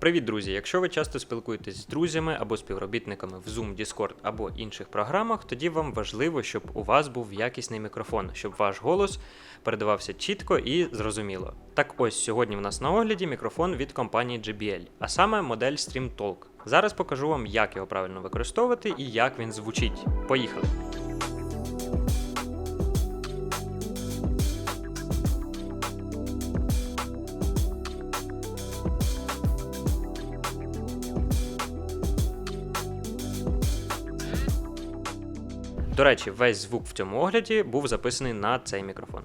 Привіт, друзі! Якщо ви часто спілкуєтесь з друзями або співробітниками в Zoom, Discord або інших програмах, тоді вам важливо, щоб у вас був якісний мікрофон, щоб ваш голос передавався чітко і зрозуміло. Так ось сьогодні в нас на огляді мікрофон від компанії JBL, а саме модель StreamTalk. Зараз покажу вам, як його правильно використовувати і як він звучить. Поїхали! До речі, весь звук в цьому огляді був записаний на цей мікрофон.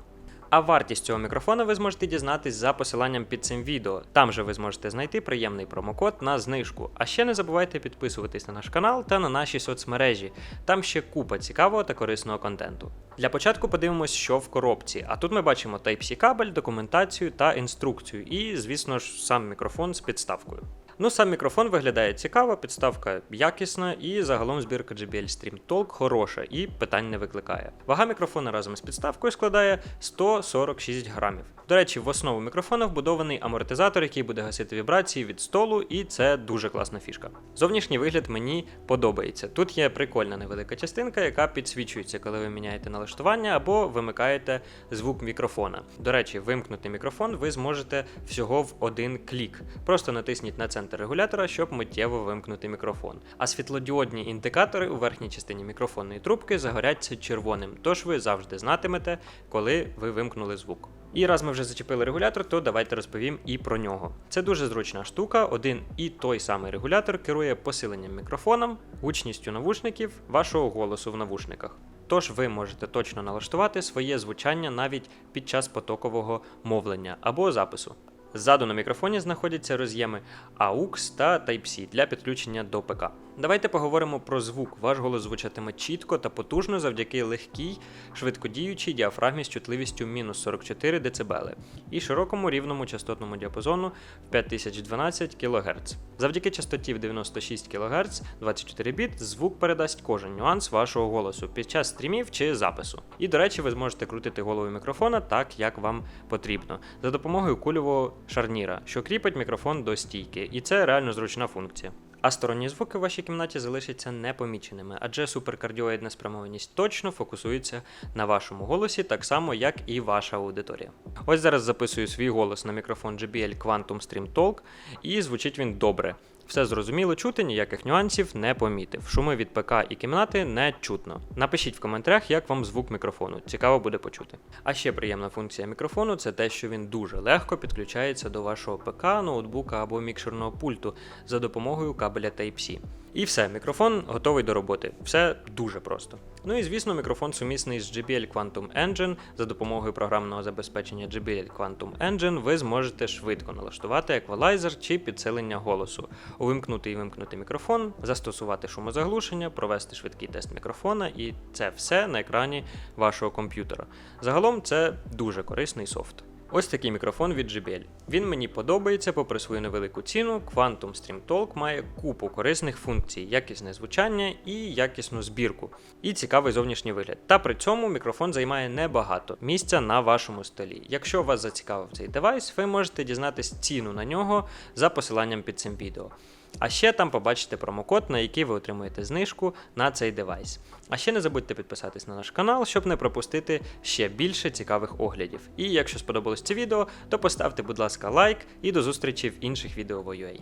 А вартість цього мікрофона ви зможете дізнатись за посиланням під цим відео. Там же ви зможете знайти приємний промокод на знижку. А ще не забувайте підписуватись на наш канал та на наші соцмережі. Там ще купа цікавого та корисного контенту. Для початку подивимось, що в коробці. А тут ми бачимо Type-C кабель, документацію та інструкцію, і, звісно ж, сам мікрофон з підставкою. Ну, сам мікрофон виглядає цікаво, підставка якісна, і загалом збірка JBL Stream Talk хороша і питань не викликає. Вага мікрофона разом з підставкою складає 146 грамів. До речі, в основу мікрофона вбудований амортизатор, який буде гасити вібрації від столу, і це дуже класна фішка. Зовнішній вигляд мені подобається. Тут є прикольна невелика частинка, яка підсвічується, коли ви міняєте налаштування або вимикаєте звук мікрофона. До речі, вимкнути мікрофон ви зможете всього в один клік. Просто натисніть на центр регулятора, щоб миттєво вимкнути мікрофон. А світлодіодні індикатори у верхній частині мікрофонної трубки загоряться червоним, тож ви завжди знатимете, коли ви вимкнули звук. І раз ми вже зачепили регулятор, то давайте розповім і про нього. Це дуже зручна штука. Один і той самий регулятор керує посиленням мікрофоном, гучністю навушників, вашого голосу в навушниках. Тож ви можете точно налаштувати своє звучання навіть під час потокового мовлення або запису. Ззаду на мікрофоні знаходяться роз'єми AUX та Type-C для підключення до ПК. Давайте поговоримо про звук. Ваш голос звучатиме чітко та потужно завдяки легкій, швидкодіючій діафрагмі з чутливістю мінус 44 дБ і широкому рівному частотному діапазону в 5012 кГц. Завдяки частоті в 96 кГц 24 біт звук передасть кожен нюанс вашого голосу під час стрімів чи запису. І, до речі, ви зможете крутити голову мікрофона так, як вам потрібно, за допомогою кульового шарніра, що кріпить мікрофон до стійки, і це реально зручна функція. А сторонні звуки в вашій кімнаті залишаться непоміченими, адже суперкардіоїдна спрямованість точно фокусується на вашому голосі, так само, як і ваша аудиторія. Ось зараз записую свій голос на мікрофон JBL Quantum Stream Talk, і звучить він добре. Все зрозуміло чути, ніяких нюансів не помітив. Шуми від ПК і кімнати не чутно. Напишіть в коментарях, як вам звук мікрофону. Цікаво буде почути. А ще приємна функція мікрофону це те, що він дуже легко підключається до вашого ПК, ноутбука або мікшерного пульту за допомогою кабеля Type-C. І все, мікрофон готовий до роботи. Все дуже просто. Ну і звісно, мікрофон сумісний з JBL Quantum Engine. За допомогою програмного забезпечення JBL Quantum Engine ви зможете швидко налаштувати еквалайзер чи підсилення голосу, увімкнути і вимкнути мікрофон, застосувати шумозаглушення, провести швидкий тест мікрофона, і це все на екрані вашого комп'ютера. Загалом це дуже корисний софт. Ось такий мікрофон від JBL. Він мені подобається, попри свою невелику ціну. Quantum Stream Talk має купу корисних функцій, якісне звучання і якісну збірку, і цікавий зовнішній вигляд. Та при цьому мікрофон займає небагато місця на вашому столі. Якщо вас зацікавив цей девайс, ви можете дізнатись ціну на нього за посиланням під цим відео. А ще там побачите промокод, на який ви отримуєте знижку на цей девайс. А ще не забудьте підписатись на наш канал, щоб не пропустити ще більше цікавих оглядів. І якщо сподобалось це відео, то поставте, будь ласка, лайк і до зустрічі в інших відео в UA.